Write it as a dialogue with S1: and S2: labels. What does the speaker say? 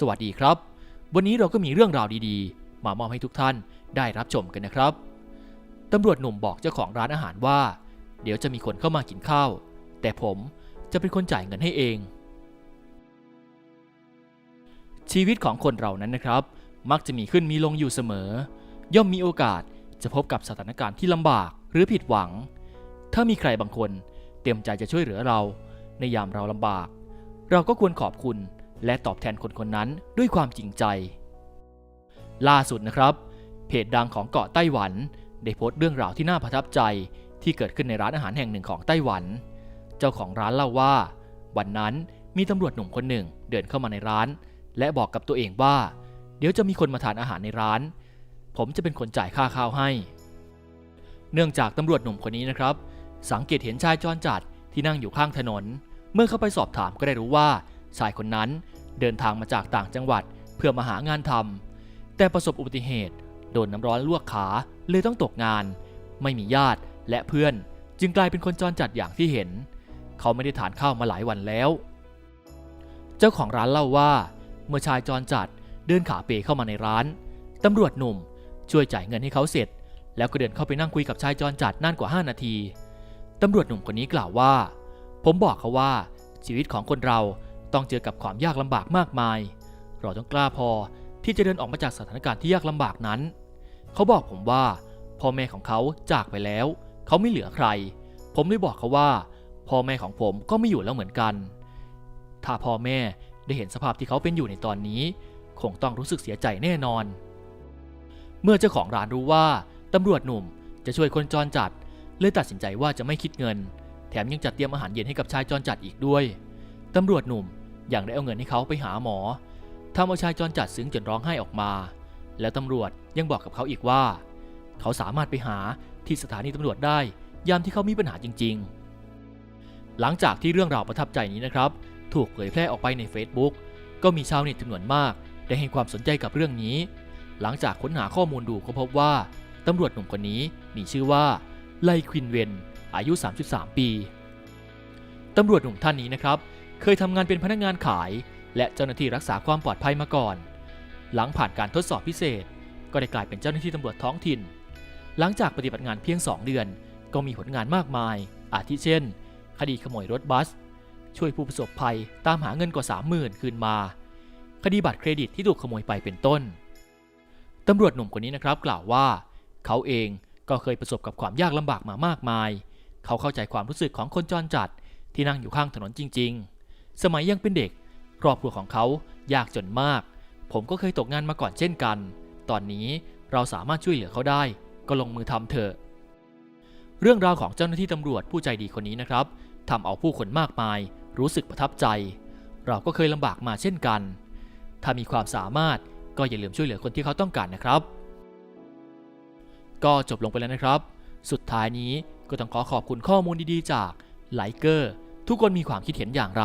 S1: สวัสดีครับ วันนี้เราก็มีเรื่องราวดีๆ มามอบให้ทุกท่านได้รับชมกันนะครับตำรวจหนุ่มบอกเจ้าของร้านอาหารว่า เดี๋ยวจะมีคนเข้ามากินข้าว แต่ผมจะเป็นคนจ่ายเงินให้เอง ชีวิตของคนเรานั้นนะครับ มักจะมีขึ้นมีลงอยู่เสมอ ย่อมมีโอกาสจะพบกับสถานการณ์ที่ลำบากหรือผิดหวัง ถ้ามีใครบางคนเต็มใจจะช่วยเหลือเรา ในยามเราลำบาก เราก็ควรขอบคุณ และตอบแทนคนคนนั้นด้วยความจริงใจ ล่าสุดนะครับ เพจดังของเกาะไต้หวัน ได้โพสต์เรื่องราวที่น่าประทับใจที่เกิดขึ้นในร้านอาหารแห่งหนึ่งของไต้หวัน เจ้าของร้านเล่าว่า วันนั้นมีตำรวจหนุ่มคนหนึ่งเดินเข้ามาในร้าน และบอกกับตัวเองว่า เดี๋ยวจะมีคนมาทานอาหารในร้าน ผมจะเป็นคนจ่ายค่าข้าวให้ เนื่องจากตำรวจหนุ่มคนนี้นะครับ สังเกตเห็นชายจรจัดที่นั่งอยู่ข้างถนน เมื่อเข้าไปสอบถามก็ได้รู้ว่าชายคนนั้น เดินทางมาจากต่างจังหวัดเพื่อมาหางานทำแต่ประสบอุบัติเหตุ โดนน้ำร้อนลวกขาเลยต้องตกงาน ไม่มีญาติและเพื่อนจึงกลายเป็นคนจรจัดอย่างที่เห็น เขาไม่ได้ทานข้าวมาหลายวันแล้ว เจ้าของร้านเล่าว่า เมื่อชายจรจัดเดินขาเปเข้ามาในร้านตำรวจหนุ่มช่วยจ่ายเงินให้เขาเสร็จ แล้วก็เดินเข้าไปนั่งคุยกับชายจรจัดนานกว่า 5 นาทีตำรวจหนุ่มคนนี้กล่าวว่า ผมบอกเขาว่าชีวิตของคนเรา ต้องเจอกับความยากลำบากมากมาย เราต้องกล้าพอที่จะเดินออกมาจากสถานการณ์ที่ยากลำบากนั้น เขาบอกผมว่า พ่อแม่ของเขาจากไปแล้ว เขาไม่เหลือใคร ผมได้บอกเขาว่า พ่อแม่ของผมก็ไม่อยู่แล้วเหมือนกัน ถ้าพ่อแม่ได้เห็นสภาพที่เขาเป็นอยู่ในตอนนี้ คงต้องรู้สึกเสียใจแน่นอน เมื่อเจ้าของร้านรู้ว่าตำรวจหนุ่มจะช่วยคนจรจัด เลยตัดสินใจว่าจะไม่คิดเงิน แถมยังจัดเตรียมอาหารเย็นให้กับชายจรจัดอีกด้วย ตำรวจหนุ่ม อยังได้เอาเงินให้เขาไปหาหมอทำเอาชายจรจัดซึ้งจนร้องไห้ออกมา แล้วตำรวจยังบอกกับเขาอีกว่า เขาสามารถไปหาที่สถานีตำรวจได้ ยามที่เขามีปัญหาจริง ๆ หลังจากที่เรื่องราวประทับใจนี้นะครับ ถูกเผยแพร่ออกไปใน Facebook ก็มีชาวเน็ตจำนวนมาก ได้ให้ความสนใจกับเรื่องนี้ หลังจากค้นหาข้อมูลดูก็พบว่าตำรวจหนุ่มคนนี้มีชื่อว่าไลควินเวนอายุ 33 ปีตำรวจหนุ่มท่านนี้นะครับ เคยทำงานเป็นพนักงานขาย และเจ้าหน้าที่รักษาความปลอดภัยมาก่อน หลังผ่านการทดสอบพิเศษ ก็ได้กลายเป็นเจ้าหน้าที่ตำรวจท้องถิ่น หลังจากปฏิบัติงานเพียง 2 เดือน ก็มีผลงานมากมาย อาทิเช่น คดีขโมยรถบัส ช่วยผู้ประสบภัยตามหาเงินกว่า 30,000 คืนมา คดีบัตรเครดิตที่ถูกขโมยไปเป็นต้นตำรวจหนุ่มคนนี้นะครับกล่าวว่า เขาเองก็เคยประสบกับความยากลำบากมามากมาย เขาเข้าใจความรู้สึกของคนจรจัดที่นั่งอยู่ข้างถนนจริง ๆ สมัยยังเป็นเด็ก ครอบครัวของเขายากจนมาก ผมก็เคยตกงานมาก่อนเช่นกัน ตอนนี้เราสามารถช่วยเหลือเขาได้ ก็ลงมือทำเถอะ เรื่องราวของเจ้าหน้าที่ตำรวจผู้ใจดีคนนี้นะครับทำเอาผู้คนมากมาย รู้สึกประทับใจ เราก็เคยลำบากมาเช่นกัน ถ้ามีความสามารถก็อย่าลืมช่วยเหลือคนที่เขาต้องการนะครับ ก็จบลงไปแล้วนะครับ สุดท้ายนี้ก็ต้องขอขอบคุณข้อมูลดีๆ จากไลเกอร์ทุกคนมีความคิดเห็นอย่างไร